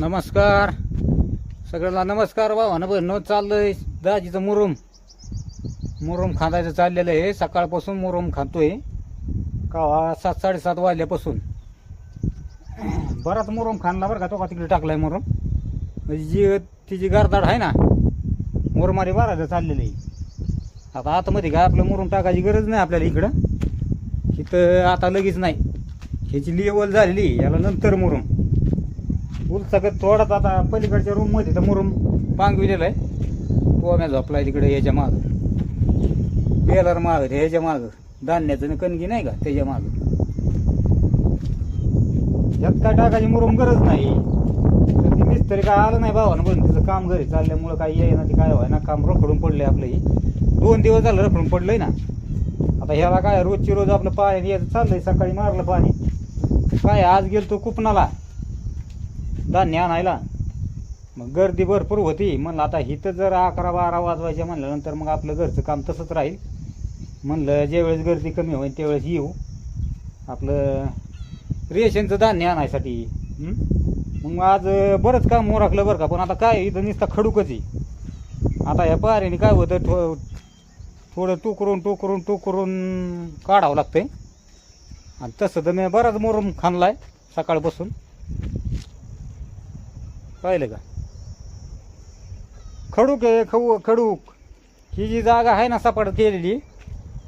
नमस्कार. सगळ्यांना नमस्कार भावानं बहिणं चाललंय दाजीचं मुरुम. मुरुम खांदायचं चाललेलं आहे. सकाळपासून मुरुम खातोय का सात साडेसात वाजल्यापासून. बराच मुरुम खाणला बरं का तो का तिकडे टाकलाय मुरुम? म्हणजे जी तिची गारदाड आहे ना मुरमारी भरायचं चाललेलं आहे. आता आतमध्ये काय आपलं मुरुम टाकायची गरज नाही आपल्याला इकडं. इथं आता लगेच नाही. ह्याची लेवल झालेली याला नंतर मुरुम. उलसकत थोडाच आता पलीकडच्या रूममध्ये तर मुरुम पांगविलेला आहे. तो झोपला तिकडे याच्या माग. बेलर माग ह्याच्या माग. धान्याचं कणगी नाही का त्याच्या माग? यात काय टाकायची मुरुम गरज नाही. तर ती मिस्त्री काय आलं नाही भावानं पण तिचं काम घरी चालल्यामुळं काही येईना ते काय व्हाय ना काम रखडून पडलंय आपलं हे. दोन दिवस झालं रखडून पडलंय ना. आता ह्याला काय रोजची रोज आपलं पाणी यायचं चाललंय सकाळी मारलं पाणी. काय आज गेलतो कुपनाला. धान्य आणायला. मग गर्दी भरपूर होती. म्हणलं आता इथं जर अकरा बारा वाजवायच्या म्हणल्यानंतर मग आपलं घरचं काम तसंच राहील. म्हणलं ज्यावेळेस गर्दी कमी होईल त्यावेळेस येऊ. आपलं रेशनचं धान्य आणायसाठी. मग आज बरंच काम मोरखलं बरं का. पण आता काय इथं नुसता खडूकच आहे. आता ह्या पाऱ्याने काय होतं थो थोडं टुकरून टुकरून टोकरून काढावं लागतं आणि तसं तर मी बराच मोरम खाणलाय सकाळपासून. पाहिलं का? खडूक आहे खऊ खडूक. ही जी जागा आहे ना सपाट केलेली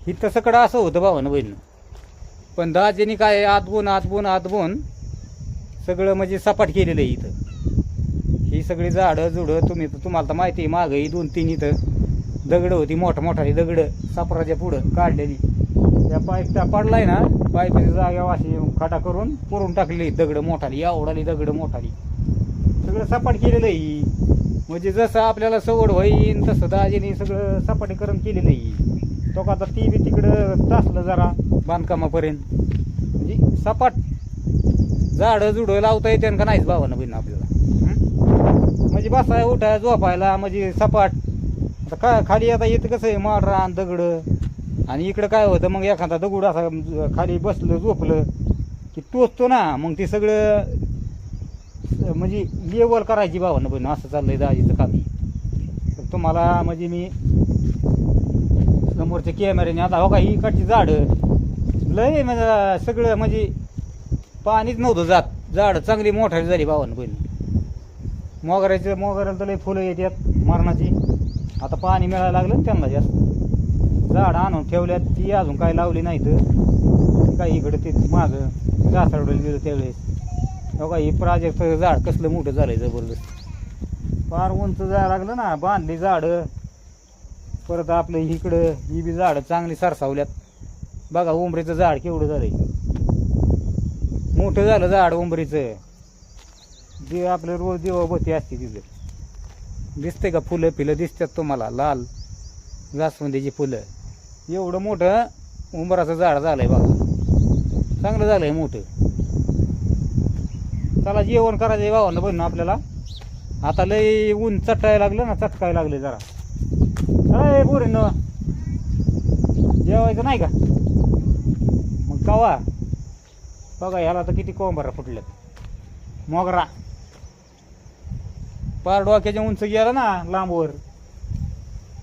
ही तसंकडं असं होतं भावानं बहिणं. पण दहाजेनी काय आतबून आतबून आतबून सगळं म्हणजे सपाट केलेलं आहे इथं. ही सगळी झाडं जुडं तुम्ही तुम्हाला तर माहिती आहे मागं ही दोन तीन इथं दगडं होती मोठं मोठाली दगडं सापराच्या पुढं काढलेली. त्या पाईप त्या पडलाय ना पाईपच्या जाग्यावर वाशी खाटा करून पुरून टाकलेली दगडं मोठाली एवढाली दगडं मोठाली. सगळं सपाट केलेलं आहे. म्हणजे जसं आपल्याला सवड होईन तसं दाजीने सगळं सपाटीकरण केलेलं आहे. तो का आता ती बी तिकडं तासलं जरा बांधकामापर्यंत. म्हणजे सपाट झाडं जुडं लावता येते का नाहीच भावानं बहिण आपल्याला. म्हणजे बसाय उठाय झोपायला म्हणजे सपाट. आता का खाली आता येतं कसं आहे माडरान दगडं. आणि इकडं काय होतं मग एखादा दगड असा खाली बसलं झोपलं की टोचतो ना मग ते सगळं म्हणजे लेवल करायची भावना पण असं चाललंय दाजीचं काम. तर तुम्हाला म्हणजे मी समोरच्या कॅमेऱ्याने आता हो का ही इकडची झाडं लय म्हणजे सगळं म्हणजे पाणीच नव्हतं जात. झाडं चांगली मोठारी झाली भावानं बहिणी मोगऱ्याचं मोगऱ्याला तर लय फुलं येतात मरणाची. आता पाणी मिळायला लागलं त्यांना जास्त. झाडं आणून ठेवल्यात ती अजून काय लावली नाही तर काही इकडं ते मागं जासरडलं गेलं त्यावेळेस. हो बघा हे प्राजक्त झाड कसलं मोठं झालंय जबरदस्त. फार उंच जायला लागलं ना बांधली झाडं. परत आपलं इकडं ही बी झाडं चांगली सरसावल्यात. बघा उंबरीचं झाड केवढं झालंय. मोठं झालं झाड उंबरीचं. जे आपलं रोज देवाभती असते तिथं. दिसतंय का फुलं फिलं दिसतात तुम्हाला लाल जास्वंदीची फुलं. एवढं मोठं उंबराचं झाड झालंय बघा. चांगलं झालंय मोठं. चला जेवण करायचं भावानं बन आपल्याला. आता लय ऊन चटायला लागलं ना चटकायला लागले जरा. अरे बोरे न जेवायचं नाही का? मग कवा? बघा ह्याला तर किती कोंबरा फुटल्यात मोगरा. पार डोक्याच्या उंच गेला ना लांबवर.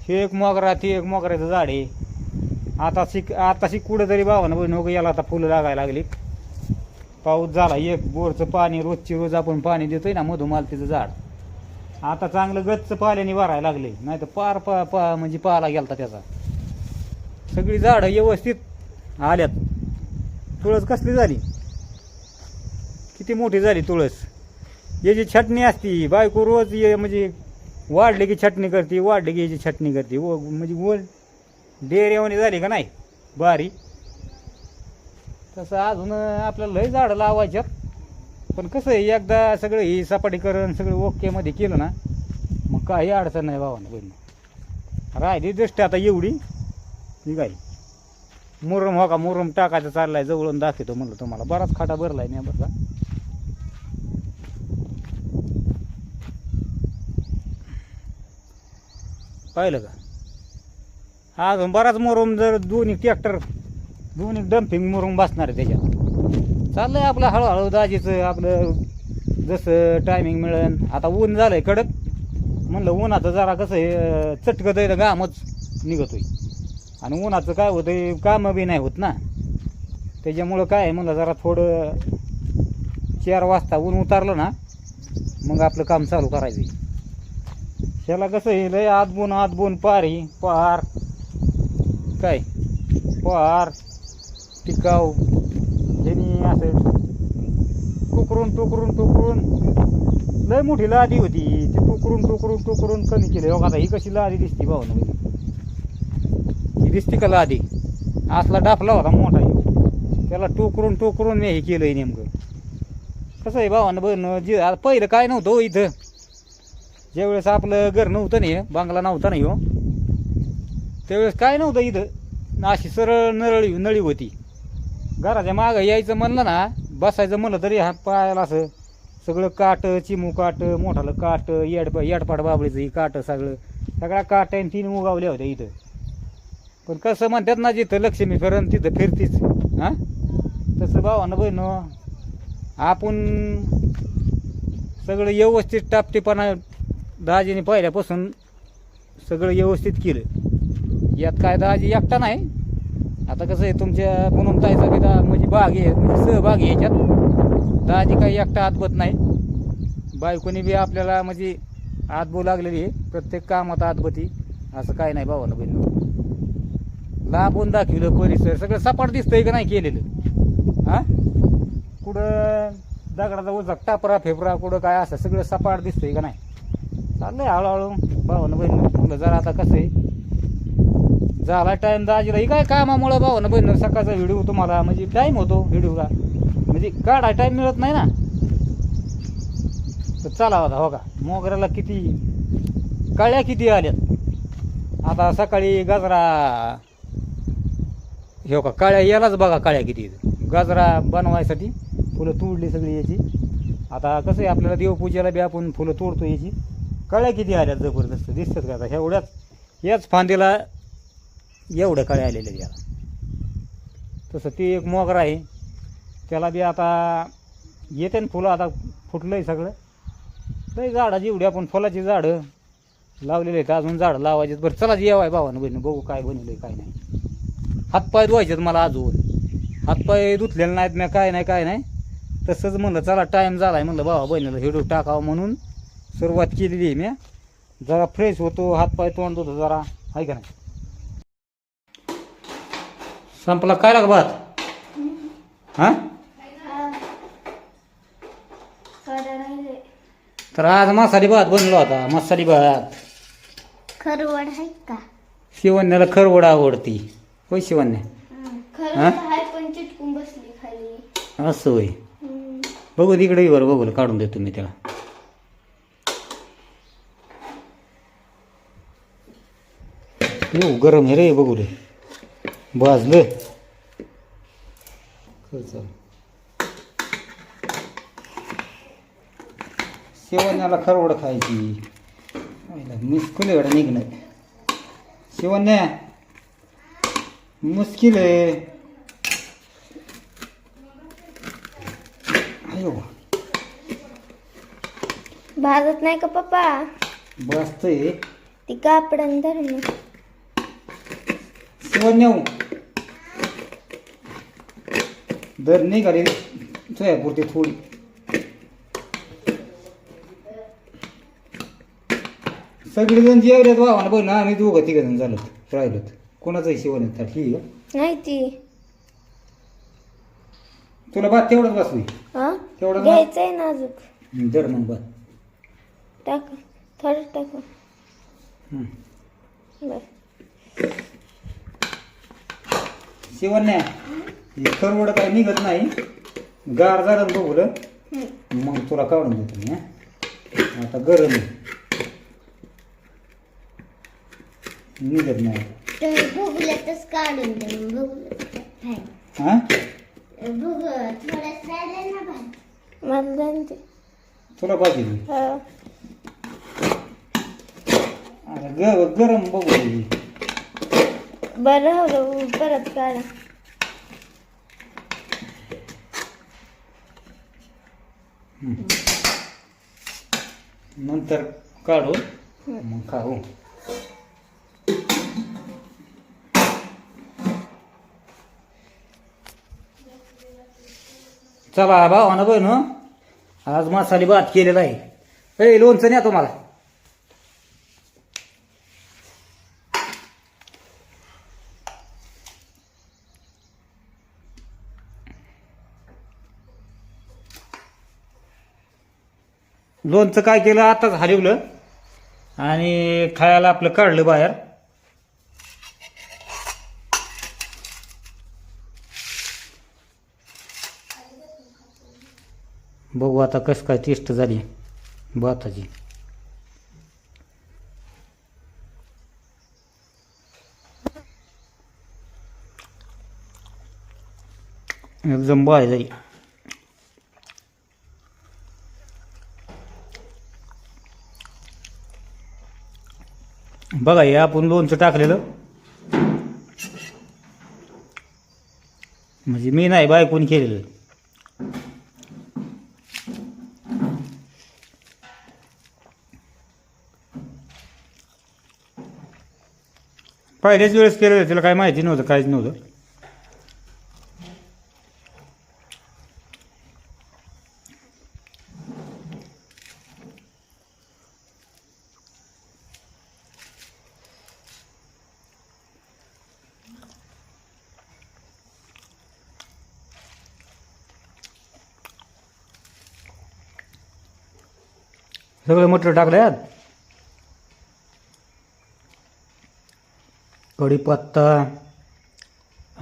हे एक मोगरा ते एक मोगऱ्याचं झाड आहे. आता शिक आता शिक कुठं तरी भावानं बहिण हो याला आता फुलं लागायला लागली. पाऊस झाला एक बोरचं पाणी रोजची रोज आपण पाणी देतोय ना मधुमालतीचं झाड. आता चांगलं गच्च पाल्याने वारायला लागले नाही तर पार पा पा म्हणजे पाला गेलता त्याचा. सगळी झाडं व्यवस्थित आल्यात. तुळस कसली झाली? किती मोठी झाली तुळस? याची छटणी असती बायको रोज ये म्हणजे वाढले की छटणी करते वाढले की याची छटणी करते. व म्हणजे गोल डेऱ्यावानी झाली का नाही? बारी. तसं अजून आपल्याला लय झाडं लावायच्यात. पण कसं आहे एकदा सगळं ही सपाटीकरण सगळं ओकेमध्ये केलं ना मग काही अडचण नाही भावानं बहिणी. राहिली दृष्टी आता एवढी निघाय काय मुरम हो का मुरम टाकायचं चाललाय जवळून दाखवतो म्हणलं तुम्हाला. बराच खाटा भरलाय नाही बरं पाहिलं का? अजून बराच मुरुम जर दोन्ही ट्रॅक्टर दोन डम्पिंग मुरुंग बसणार आहे त्याच्यात. चाललंय आपलं हळूहळू दाजीचं आपलं जसं टायमिंग मिळेल. आता ऊन झालंय कडक. म्हणलं उन्हाचं जरा कसं आहे चटकत आहे घामच निघतोय. आणि उन्हाचं काय होतंय कामं बी नाही होत ना. त्याच्यामुळं काय आहे म्हणलं जरा थोडं चार वाजता ऊन उतारलं ना मग आपलं काम चालू करायचं ह्याला कसं आहे लय आतबून आतबून पार पारी पार. काय? पार. टिकाव ह्यानी असं टुकरून टुकरून टुकरून. लय मोठी लादी होती. ती टुकरून टुकरून टुकरून कमी केली. हो आता ही कशी लादी दिसती भाऊ ही दिसती का लादी? असला डाफला होता मोठा त्याला टुकरून टुकरून मी हे केलंय नेमकं. कसं आहे भावानं बन जे पहिलं काय नव्हतं हो इथं. ज्यावेळेस आपलं घर नव्हतं नाही बांगला नव्हता नाही हो त्यावेळेस काय नव्हतं इथं. अशी सरळ नरळी नळी होती. घराच्या मागं यायचं म्हणलं ना बसायचं म्हणलं तरी हा पायाला असं. सगळं काट चिमू काट मोठालं काट येड येडपाट बाबळीचं ही काट सगळं. सगळ्या काट आणि तीन उगावल्या होत्या इथं. पण कसं म्हणतात ना जिथं लक्ष्मी फिरण तिथं फिरतीच. हां? तसं भावानं बहिण आपण सगळं व्यवस्थित टापटीपणा दाजीने पहिल्यापासून सगळं व्यवस्थित केलं. यात काय दाजी एकटा नाही. आता कसं आहे तुमच्या पूनम ताईचा बी दा म्हणजे भाग आहे म्हणजे सहभाग आहे याच्यात. दाजी काही एकटा आतबत नाही. बायकोनी बी आपल्याला म्हणजे आतबू लागलेली आहे. प्रत्येक कामात आतबती असं काय नाही भावानं बहिण लांबून दाखविलं परिसर. सगळं सपाट दिसतंय का नाही केलेलं? हा? कुठं दगडाचा उजा टापरा फेफरा कुठं काय असं सगळं सपाट दिसतंय का नाही? चाललंय हळूहळू. भावानं बहिण मुलं जरा आता कसं आहे झाला टाइम दाजीला. ही काय कामामुळं भावानं बहिण सकाळचा व्हिडिओ तुम्हाला म्हणजे टाईम होतो व्हिडिओला म्हणजे काढा टाईम मिळत नाही ना. तर चला होता हो का. मोगऱ्याला किती कळ्या किती आल्यात? आता सकाळी गजरा हे हो का काळ्या यालाच बघा काळ्या किती गजरा बनवायसाठी फुलं तोडली सगळी याची. आता कसं आहे आपल्याला देवपूजेला बी आपण फुलं तोडतो याची. कळ्या किती आल्यात जबरदस्त. दिसतात का आता? एवढ्याच याच फांदीला एवढ्या कळे आलेलं आहे याला. तसं ते एक मोगरा आहे. त्याला बी आता येते ना फुलं आता फुटलं आहे सगळं लई झाडाची एवढी आपण फुलाची झाडं लावलेली आहेत. अजून झाडं लावायचे बरं चला जेवाय भावानं बहिणी बघू काय बनवलं काय नाही. हातपाय धुवायचेत मला अजून. हातपाय धुतलेले नाहीत मी काय नाही काय नाही. तसंच म्हणलं चला टाईम झाला आहे म्हणलं भावा बहिणीला हिडू टाकावं म्हणून सुरुवात केलेली आहे मी. जरा फ्रेश होतो हातपाय तोंड होतो जरा. आहे का नाही? संपला काय लाग भात? हां? तर आज मसाली भात बनलो होता मसाली भात. खरवड आहे का? शिवण्याला खरवड आवडती. होय शिवण्या? खरवड आहे पण चिटकून बसली खाली. असं होय. हम्म. बघू तिकडे वर बघू काढून देतो मी त्याला. येऊ गरम आहे रे बघू रे. भाजलं शिवण्याला खरवड खायची. मुश्किल आहे एवढं निघणं शिवण्या मुश्किल आहे. अयो भाजत नाही का पप्पा? बसतंय ती कापडन धरून. शिवण्या दर नाही रे सोयापुरती थोडी सगळेजण जेवल्यात भावानं बघ ना आम्ही दोघं तिघ जण झालो राहिलो कोणाचंही शिवण येतात ठीक आहे नाही ती तुला भात तेवढंच बसवी हा तेवढं ना? घ्यायचंय नाजूक दर मग भात टाक थोडं टाकू हं. बर शिवण्या हे खरवड काय निघत नाही. गार झालं ना बघलं. मग तुला काढून देतो मी हं. आता गरम निघत नाही. काढून दे हा? भुग थोडस राहिलं ना भात मला जाणते तुला पाहिजे हा. ग गरम बघू दे. बरं हवं परत काढा. नंतर काढू. मग खाऊ. चला भावानं बहिण आज मसाले भात केलेला आहे. ए लोणचं न्या तुम्हाला. लोणचं काय केलं आताच हलवलं. आणि खायला आपलं काढलं बाहेर. बघू आता कसं काय टेस्ट झाली भाताची. एकदम बाय जाई बघा हे आपण लोणचं टाकलेलं. म्हणजे मी नाही बायकून केलेलं. पहिल्याच वेळेस केलेलं तिला काय माहिती नव्हतं काहीच नव्हतं. सगळं मटर टाकल्यात कढीपत्ता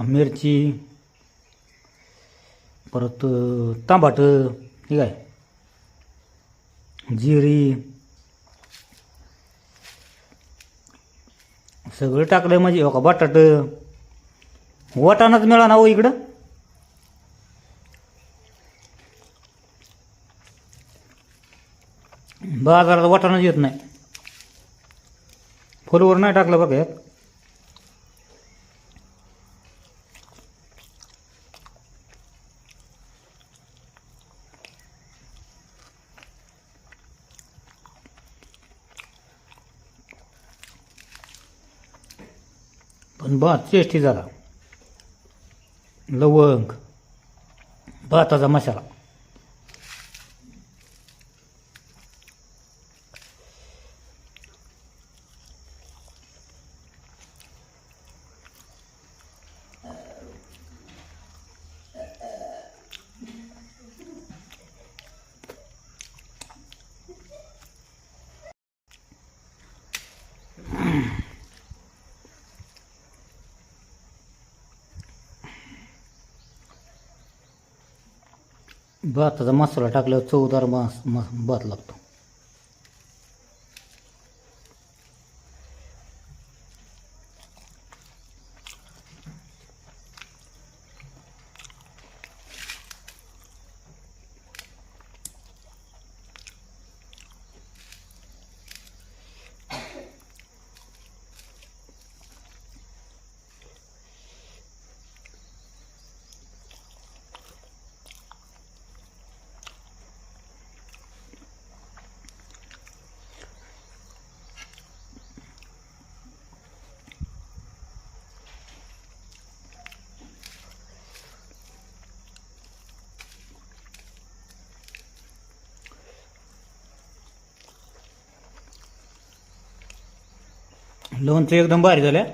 मिरची परत तांबाट ठीक आहे. जिरी सगळं टाकलं म्हणजे हो का बटाट? वाटाणाच मिळा ना हो इकडं? बाजारात वाटाणाच येत नाही. फुलवर नाही टाकलं बघा यात पण भात टेस्टी झाला. लवंग भाताचा मसाला. भाताचा मसाला टाकल्यावर चवदार मास मा भात लागतो. लोणचं एकदम भारी झालं.